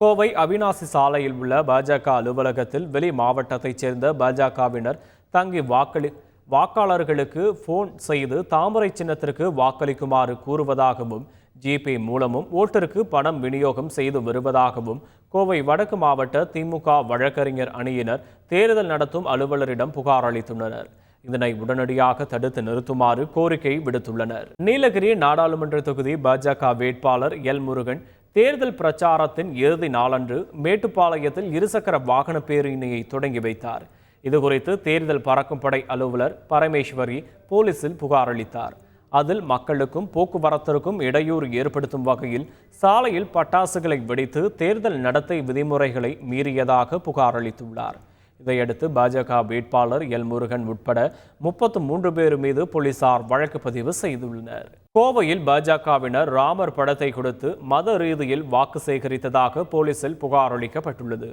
கோவை அவினாசி சாலையில் உள்ள பாஜக அலுவலகத்தில் வெளி மாவட்டத்தைச் சேர்ந்த பாஜகவினர் தங்கி வாக்களி வாக்காளர்களுக்கு போன் செய்து தாமரை சின்னத்திற்கு வாக்களிக்குமாறு கூறுவதாகவும் ஜிபே மூலமும் ஓட்டருக்கு பணம் விநியோகம் செய்து வருவதாகவும் கோவை வடக்கு மாவட்ட திமுக வழக்கறிஞர் அணியினர் தேர்தல் நடத்தும் அலுவலரிடம் புகார் அளித்துள்ளனர். இதனை உடனடியாக தடுத்து நிறுத்துமாறு கோரிக்கை விடுத்துள்ளனர். நீலகிரி நாடாளுமன்ற தொகுதி பாஜக வேட்பாளர் எல் முருகன் தேர்தல் பிரச்சாரத்தின் இறுதி நாளன்று மேட்டுப்பாளையத்தில் இருசக்கர வாகன பேரணியை தொடங்கி வைத்தார். இதுகுறித்து தேர்தல் பறக்கும் படை அலுவலர் பரமேஸ்வரி போலீசில் புகார் அளித்தார். அதில் மக்களுக்கும் போக்குவரத்திற்கும் இடையூறு ஏற்படுத்தும் வகையில் சாலையில் பட்டாசுகளை வெடித்து தேர்தல் நடத்தை விதிமுறைகளை மீறியதாக புகார் அளித்துள்ளார். இதையடுத்து பாஜக வேட்பாளர் எல் முருகன் உட்பட முப்பத்து மூன்று பேர் மீது போலீசார் வழக்கு பதிவு செய்துள்ளனர். கோவையில் பாஜகவினர் ராமர் படத்தை கொடுத்து மத ரீதியில் வாக்கு சேகரித்ததாக போலீசில் புகார் அளிக்கப்பட்டுள்ளது.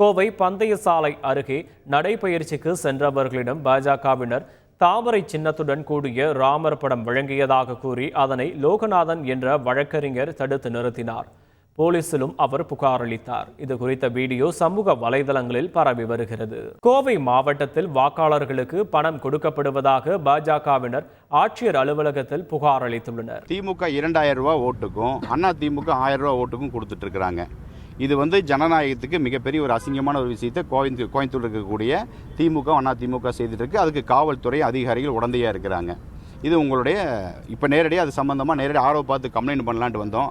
கோவை பந்தய சாலை அருகே நடைபயிற்சிக்கு சென்றவர்களிடம் பாஜகவினர் தாமரை சின்னத்துடன் கூடிய ராமர் படம் வழங்கியதாக கூறி அதனை லோகநாதன் என்ற வழக்கறிஞர் தடுத்து நிறுத்தினார். போலீசிலும் அவர் புகார் அளித்தார் இது குறித்த வீடியோ சமூக வலைதளங்களில் பரவி வருகிறது. கோவை மாவட்டத்தில் வாக்காளர்களுக்கு பணம் கொடுக்கப்படுவதாக பாஜகவினர் ஆட்சியர் அலுவலகத்தில் புகார் அளித்துள்ளனர். திமுக இரண்டாயிரம் ரூபாய் ஓட்டுக்கும் அண்ணா திமுக ஆயிரம் ரூபாய் ஓட்டுக்கும் கொடுத்துட்டு இருக்கிறாங்க இது வந்து ஜனநாயகத்துக்கு மிகப்பெரிய ஒரு அசிங்கமான ஒரு விஷயத்தை கோயம்புத்தூர் கோயம்புத்தூர் இருக்கக்கூடிய திமுக அண்ணா திமுக செய்துட்டு இருக்கு. அதுக்கு காவல்துறை அதிகாரிகள் உடந்தையாக இருக்கிறாங்க. இது உங்களுடைய இப்போ நேரடியாக அது சம்பந்தமாக நேரடி ஆர்வ பார்த்து கம்ப்ளைண்ட் பண்ணலான்ட்டு வந்தோம்.